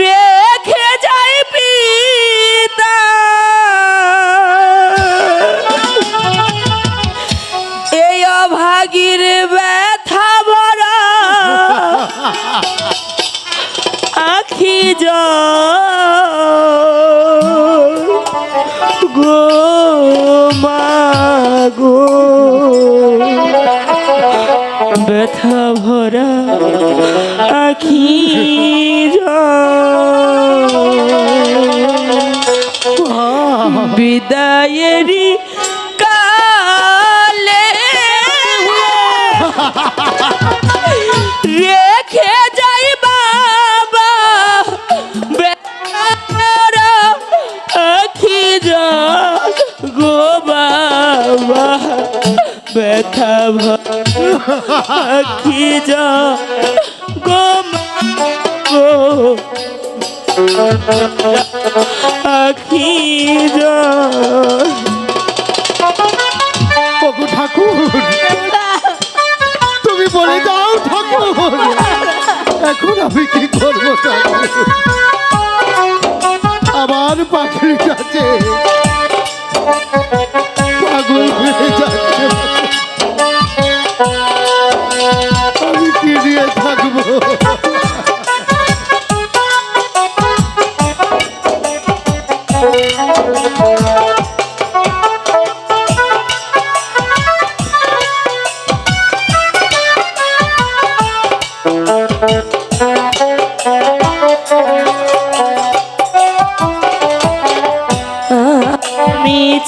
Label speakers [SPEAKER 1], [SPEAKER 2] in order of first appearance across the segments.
[SPEAKER 1] রেখে যাই পিতা। এই অভাগীর ব্যথা ভরা আখি গো মাগো ব্যথা ভরা আখি বিদায়েরই আখি যা গো মা গো। আখি যা।
[SPEAKER 2] ঠাকুর, তুমি বলে দাও ঠাকুর। এখন আমি কি করব ঠাকুর?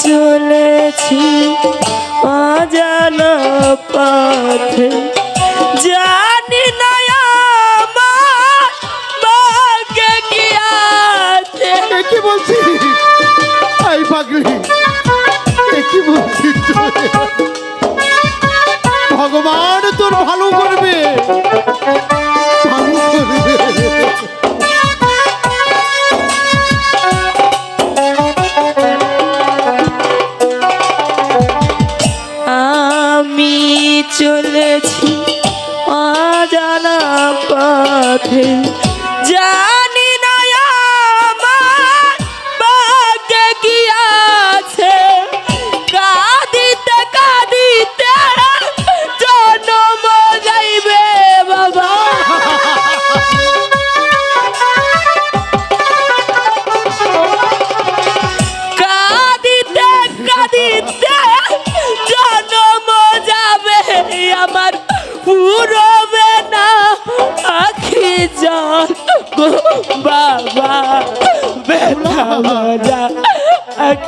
[SPEAKER 1] চলেছি অজানা পথে। জানি না আমার ভাগ্যে কি আছে।
[SPEAKER 2] কি বলছিস এই পাগলি কি বলছিস ভগবান, তোর ভালো করবে
[SPEAKER 1] পথে জানি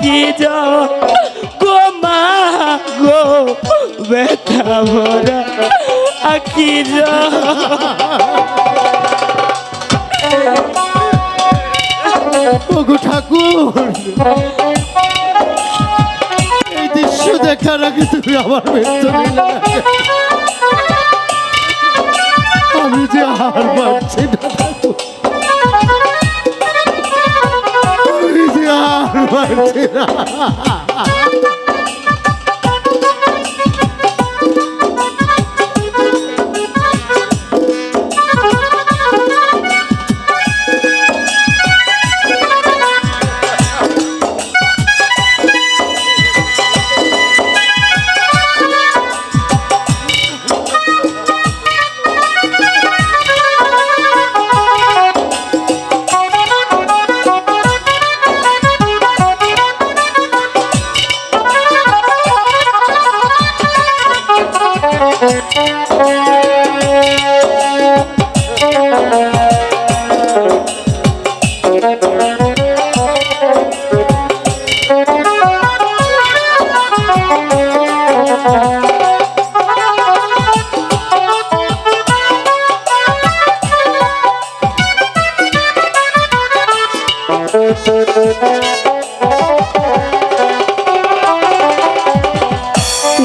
[SPEAKER 1] আখি গো মা, গো ব্যথা ভরা আখি জল
[SPEAKER 2] ঠাকুর, এই দৃশ্য দেখার আগে তুমি আমার মৃত্যু আমি যে হার মানছি না। মানছি না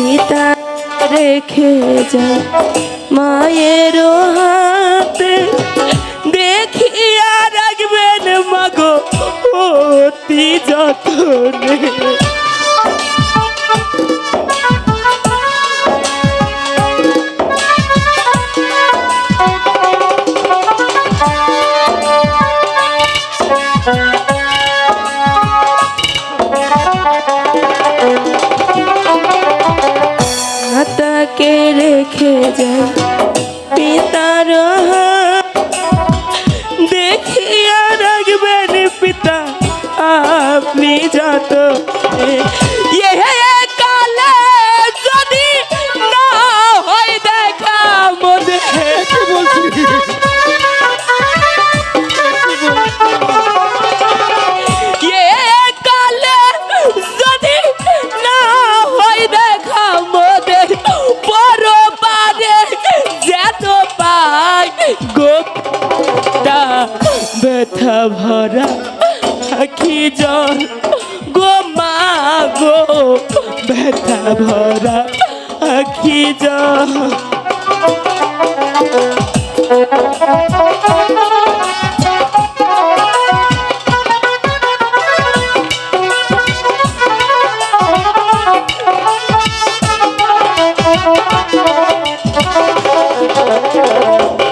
[SPEAKER 1] পিতা রেখে যা মায়ের হাতে অতি যতনে। কে রেখে যায় পিতার হয় যত। এ কালে যদি না হয় দেখা মনে।
[SPEAKER 2] কি বলছি
[SPEAKER 1] এ কালে যদি না দেখা বড় পারে যেত পাই গোপটা ব্যথা ভরা। জল গো মা গো ব্যথা ভরা আখি জল পিতায়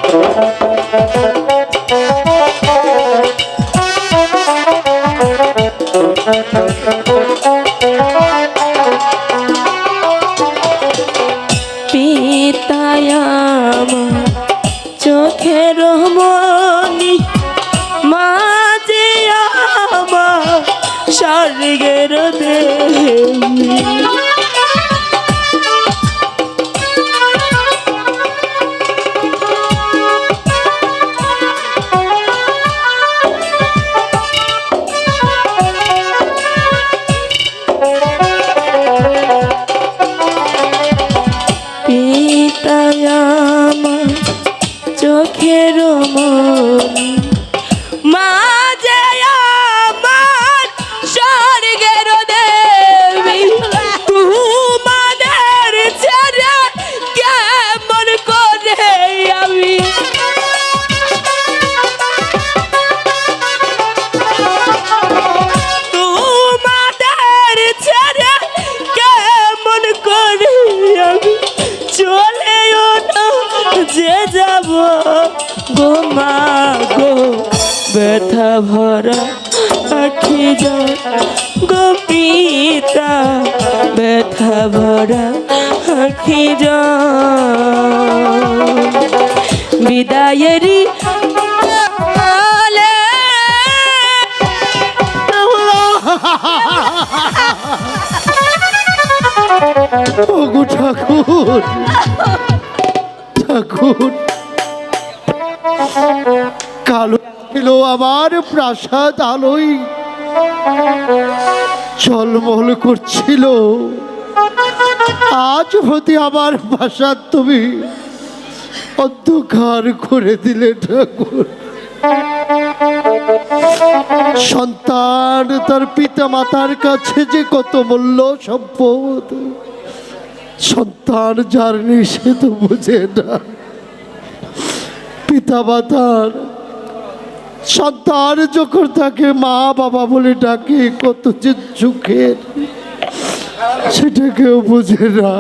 [SPEAKER 1] ভরা আখি যা বিদায়েরই
[SPEAKER 2] ওগো ঠাকুর ঠাকুর। কালো ছিল আমার প্রাসাদ আলোই ঝলমল করছিল। আজ হতে আমার প্রাসাদ তুমি অন্ধকার করে দিলে ঠাকুর। সন্তান তার পিতা মাতার কাছে যে কত মূল্য সম্পদ, সন্তান যার সে তো বোঝে না। পিতা মাতার সন্তান যখন তাকে মা বাবা বলে ডাকে, কত যে সুখের। সেটা কেউ বোঝে না।